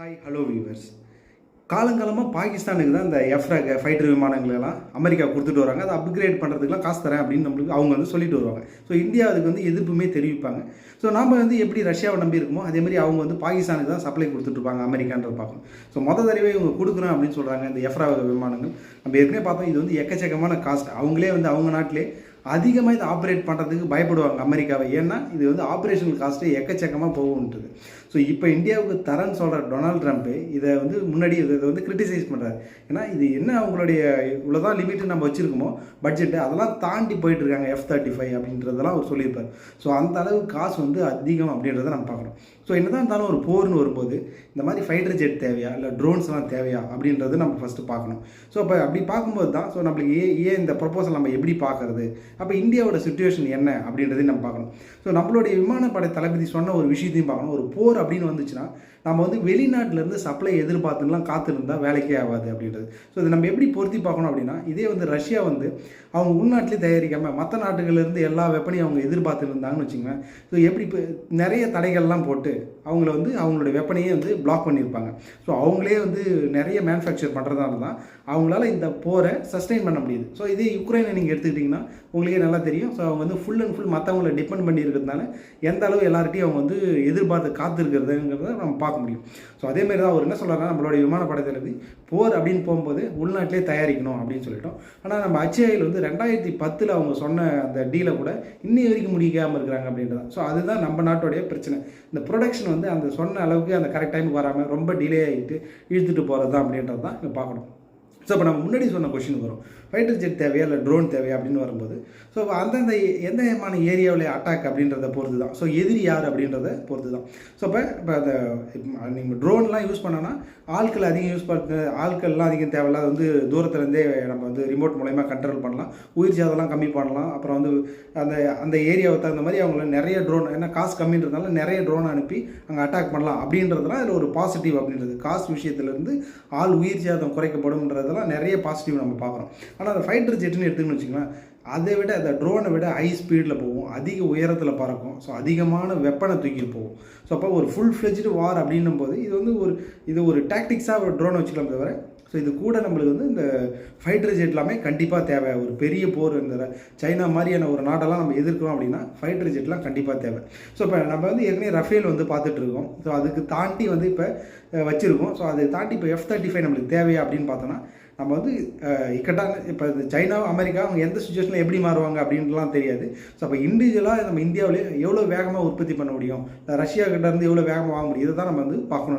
Hi hello viewers காலங்காலமாக பாகிஸ்தானுக்கு தான் இந்த எஃப்ராக் ஃபைட்டர் விமானங்களெல்லாம் அமெரிக்கா கொடுத்துட்டு வராங்க. அதை அப்கிரேட் பண்ணுறதுக்குலாம் காசு தரேன் அப்படின்னு நம்மளுக்கு அவங்க வந்து சொல்லிட்டு வருவாங்க. ஸோ இந்தியா அதுக்கு வந்து எதிர்ப்புமே தெரிவிப்பாங்க. ஸோ நம்ம வந்து எப்படி ரஷ்யாவை நம்பி இருக்கோமோ அதே மாதிரி அவங்க வந்து பாகிஸ்தானுக்கு தான் சப்ளை கொடுத்துட்ருப்பாங்க அமெரிக்கான்ற பார்க்கணும். ஸோ மொத தடவை இவங்க கொடுக்குறோம் அப்படின்னு சொல்கிறாங்க இந்த எஃப்ரா விமானங்கள். நம்ம ஏற்கனவே பார்த்தோம் இது வந்து எக்கச்சக்கமான காஸ்ட் அவங்களே வந்து அவங்க நாட்டிலே அதிகமாக இதை ஆப்ரேட் பண்ணுறதுக்கு பயப்படுவாங்க அமெரிக்காவை. ஏன்னா இது வந்து ஆப்ரேஷன் காஸ்ட்டு எக்கச்சக்கமாக போகும்ன்றது. ஸோ இப்போ இந்தியாவுக்கு தரன்னு சொல்கிற டொனால்ட் ட்ரம்ப்பு இதை வந்து முன்னாடி இதை இதை வந்து கிரிட்டிசைஸ் பண்ணுறாரு ஏன்னா இது என்ன அவங்களுடைய இவ்வளோதான் லிமிட்டு நம்ம வச்சுருக்கோமோ பட்ஜெட்டு அதெல்லாம் தாண்டி போயிட்டுருக்காங்க எஃப் தேர்ட்டி ஃபைவ் அப்படின்றதெல்லாம் அவர் சொல்லியிருப்பார். ஸோ அந்த அளவு காசு வந்து அதிகம் அப்படின்றத நம்ம பார்க்கணும். ஸோ என்னதான் இருந்தாலும் ஒரு போர்னு வரும்போது இந்த மாதிரி ஃபைட்டர் ஜெட் தேவையா? இல்லை ட்ரோன்ஸ்லாம் தேவையா? அப்படின்றது நம்ம ஃபஸ்ட்டு பார்க்கணும். ஸோ அப்போ அப்படி பார்க்கும்போது தான் ஸோ நம்மளுக்கு ஏன் ஏன் இந்த ப்ரொப்போசல் நம்ம எப்படி பார்க்கறது? அப்போ இந்தியாவோட சுச்சுவேஷன் என்ன அப்படின்றதையும் நம்ம பார்க்கணும். ஸோ நம்மளுடைய விமானப்படை தளபதி சொன்ன ஒரு விஷயத்தையும் பார்க்கணும். ஒரு போர் அப்படின்னு வந்துச்சுன்னா நம்ம வந்து வெளிநாட்டிலேருந்து சப்ளை எதிர்பார்த்துலாம் காத்திருந்தால் வேலைக்கே ஆகாது அப்படின்றது. ஸோ இதை நம்ம எப்படி பொருத்தி பார்க்கணும் அப்படின்னா இதே வந்து ரஷ்யா வந்து அவங்க உள்நாட்டிலே தயாரிக்காமல் மற்ற நாட்டுகள்லேருந்து எல்லா வெப்பனையும் அவங்க எதிர்பார்த்துருந்தாங்கன்னு வச்சுக்கோங்க ஸோ எப்படி இப்போ நிறைய தடைகள்லாம் போட்டு அவங்கள வந்து அவங்களோட வெப்பனையே வந்து பிளாக் பண்ணியிருப்பாங்க. ஸோ அவங்களே வந்து நிறைய மேனுஃபேக்சர் பண்ணுறதால தான் அவங்களால இந்த போரை சஸ்டெயின் பண்ண முடியுது. ஸோ இதே யுக்ரைனை நீங்கள் எடுத்துக்கிட்டிங்கன்னா உங்களுக்கு நல்லா தெரியும். ஸோ அவங்க வந்து ஃபுல் அண்ட் ஃபுல் மற்றவங்களை டிபெண்ட் பண்ணி இருக்கிறதுனால எந்த அளவு எல்லார்ட்டையும் அவங்க வந்து எதிர்பார்த்து காத்திருக்கிறதுங்கிறத நம்ம பார்க்க முடியும். ஸோ அதே மாதிரி தான் அவர் என்ன சொல்கிறாருன்னா நம்மளுடைய விமானப்படை தளபதி போர் அப்படின்னு போகும்போது உள்நாட்டிலே தயாரிக்கணும் அப்படின்னு சொல்லிட்டோம். ஆனால் நம்ம அச்சையில் வந்து ரெண்டாயிரத்தி பத்தில் அவங்க சொன்ன அந்த டீலை கூட இன்னி வரைக்கும் முடிக்காமல் இருக்கிறாங்க அப்படின்றது ஸோ அதுதான் நம்ம நாட்டுடைய பிரச்சனை. இந்த ப்ரொடக்ஷன் வந்து அந்த சொன்ன அளவுக்கு அந்த கரெக்ட் டைமுக்கு வராமல் ரொம்ப டிலே ஆகிட்டு இழுத்துட்டு போகிறது தான் அப்படின்றது தான் இங்கே பார்க்கணும். ஸோ இப்போ நம்ம முன்னாடி சொன்ன கொஷின் வரும். ஃபைட்டர் ஜெட் தேவையா இல்லை ட்ரோன் தேவையா அப்படின்னு வரும்போது ஸோ அந்தந்த எந்த விதமான ஏரியாவில் அட்டாக் அப்படின்றத பொறுத்து தான் ஸோ எதிரி யார் அப்படின்றத பொறுத்து தான் ஸோ இப்போ இப்போ அந்த நீங்கள் ட்ரோன்லாம் யூஸ் பண்ணோன்னா ஆட்கள் அதிகம் யூஸ் பண்ண ஆட்கள்லாம் அதிகம் தேவையில்ல அது வந்து தூரத்துலேருந்தே நம்ம வந்து ரிமோட் மூலயமா கண்ட்ரோல் பண்ணலாம். உயிர் சேதம்லாம் கம்மி பண்ணலாம். அப்புறம் வந்து அந்த அந்த ஏரியாவை தகுந்த மாதிரி அவங்கள நிறைய ட்ரோன் ஏன்னா காசு கம்மின்றதுனால நிறைய ட்ரோன் அனுப்பி அங்கே அட்டாக் பண்ணலாம். அப்படின்றதுலாம் அதில் ஒரு பாசிட்டிவ் அப்படின்றது. காசு விஷயத்துலேருந்து ஆள் உயிர் சேதம் குறைக்கப்படும்ன்றதெல்லாம் நிறைய பாசிட்டிவ் நம்ம பார்க்குறோம். ஆனால் அந்த ஃபைட்டர் ஜெட்டுன்னு எடுத்துக்கணும்னு வச்சுக்கோங்களேன் அதை விட அந்த ட்ரோனை விட ஹை ஸ்பீடில் போகும். அதிக உயரத்தில் பறக்கும். ஸோ அதிகமான வெப்பனை தூக்கிட்டு போகும். ஸோ அப்போ ஒரு ஃபுல் ஃப்ளெஜ்டு வார் அப்படின்னும் போது இது வந்து ஒரு இது ஒரு டாக்டிக்ஸாக ஒரு ட்ரோனை வச்சுக்கலாம் தவிர ஸோ இது கூட நம்மளுக்கு வந்து இந்த ஃபைட்டர் ஜெட் எல்லாமே கண்டிப்பாக தேவை. ஒரு பெரிய போர் இந்த சைனா மாதிரியான ஒரு நாடெல்லாம் நம்ம எதிர்க்கிறோம் அப்படின்னா ஃபைட்டர் ஜெட்லாம் கண்டிப்பாக தேவை. ஸோ இப்போ நம்ம வந்து ஏற்கனவே ரஃபேல் வந்து பார்த்துட்ருக்கோம் ஸோ அதுக்கு தாண்டி வந்து இப்போ வச்சுருக்கோம். ஸோ அதை தாண்டி இப்போ எஃப் தேர்ட்டி ஃபைவ் நம்மளுக்கு தேவையா அப்படின்னு பார்த்தோன்னா நம்ம வந்து இக்கட்டான இப்போ இந்த சைனா அமெரிக்கா அவங்க எந்த சுச்சுவேஷனில் எப்படி மாறுவாங்க அப்படின்ட்டுலாம் தெரியாது. ஸோ அப்போ இண்டிவிஜுவலாக நம்ம இந்தியாவிலே எவ்வளோ வேகமாக உற்பத்தி பண்ண முடியும்? ரஷ்யா கிட்ட இருந்து எவ்வளோ வேகமாக வாங்க முடியும்? இதை தான் நம்ம வந்து பார்க்கணும்